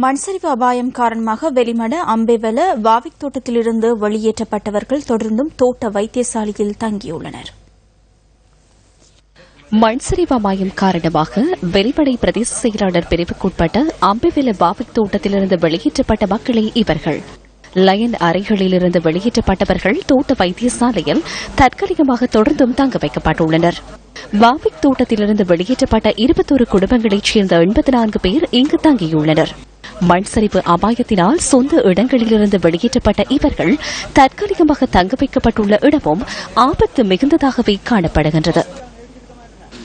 மண்சரிவு அபாயம் காரணமாக வெளிமட அம்பேவல வாவிக் தோட்டத்திலிருந்து வெளியேற்றப்பட்டவர்கள் தொடர்ந்தும் தோட்ட வைத்தியசாலையில் தங்கியுள்ளனர். மண்சரிவு அபாயம் காரணமாக வெளிமடை பிரதேச செயலாளர் பிரிவுக்குட்பட்ட அம்பிவில பாவிக் தோட்டத்திலிருந்து வெளியேற்றப்பட்ட மக்களே இவர்கள். லயன் அறைகளிலிருந்து வெளியேற்றப்பட்டவர்கள் தோட்ட வைத்தியசாலையில் தற்காலிகமாக தொடர்ந்தும் தங்க வைக்கப்பட்டுள்ளனர். வாவிக் தோட்டத்திலிருந்து வெளியேற்றப்பட்ட இருபத்தோரு குடும்பங்களைச் சேர்ந்த எண்பத்தி நான்கு பேர் இங்கு தங்கியுள்ளனர். மண் சரிவு அபாயத்தினால் சொந்த இடங்களிலிருந்து வெளியேற்றப்பட்ட இவர்கள் தற்காலிகமாக தங்க வைக்கப்பட்டுள்ள இடமும் ஆபத்து மிகுந்ததாகவே காணப்படுகின்றது.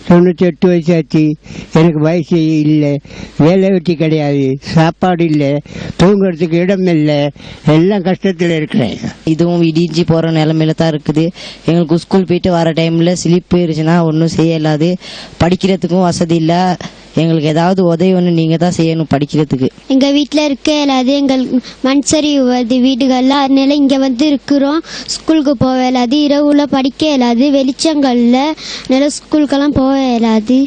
தொண்ணூற்றி எட்டு வயசாச்சு. எனக்கு வயசு இல்லை. வேலை வெட்டி கிடையாது. சாப்பாடு இல்லை. தூங்குறதுக்கு இடம் இல்லை. எல்லாம் கஷ்டத்தில் இருக்கிறேன். இதுவும் இடிஞ்சு போகிற நிலமையில தான் இருக்குது. எங்களுக்கு ஸ்கூல் போயிட்டு வர டைமில் ஸ்லிப் போயிருச்சுன்னா ஒன்றும் செய்ய இயலாது படிக்கிறதுக்கும் வசதி இல்லை. எங்களுக்கு ஏதாவது உதவி ஒன்று நீங்கள் தான் செய்யணும் படிக்கிறதுக்கு. எங்க வீட்டில் இருக்க இயலாது எங்கள் மண் சரிவு வருது வீடுகள்ல அதனால இங்க வந்து இருக்கிறோம். ஸ்கூலுக்கு போக இயலாது. இரவுல படிக்க இயலாது. வெளிச்சங்கள்ல அதனால ஸ்கூலுக்கெல்லாம் போக இயலாது.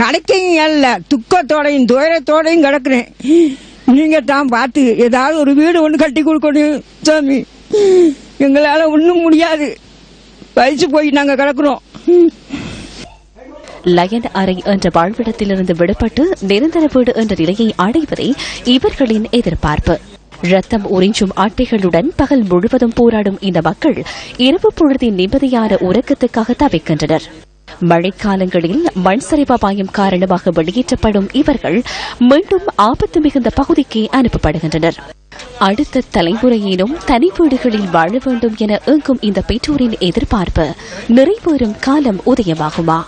கிடைக்கையும் இல்லை. துக்கத்தோடையும் துயரத்தோடையும் கிடக்குறேன். நீங்க தான் பார்த்து ஏதாவது ஒரு வீடு ஒன்று கட்டி கொடுக்கணும் சாமி. எங்களால் ஒன்றும் முடியாது. வயசு போய் நாங்கள் கிடக்குறோம். லயன் அறை என்ற வாழ்விடத்திலிருந்து விடுபட்டு நிரந்தர வீடு என்ற நிலையை அடைவதே இவர்களின் எதிர்பார்ப்பு. ரத்தம் உறிஞ்சும் அட்டைகளுடன் பகல் முழுவதும் போராடும் இந்த மக்கள் இரவு பொழுதின் நிம்மதியான உறக்கத்துக்காக தவிக்கின்றனர். மழைக்காலங்களில் மண் சரிவு அபாயம் காரணமாக வெளியேற்றப்படும் இவர்கள் மீண்டும் ஆபத்து மிகுந்த பகுதிக்கு அனுப்பப்படுகின்றனர். அடுத்த தலைமுறையினும் தனி வீடுகளில் வாழ வேண்டும் என ஏங்கும் இந்த பெற்றோரின் எதிர்பார்ப்பு நிறைவேறும் காலம் உதயமாகுமா?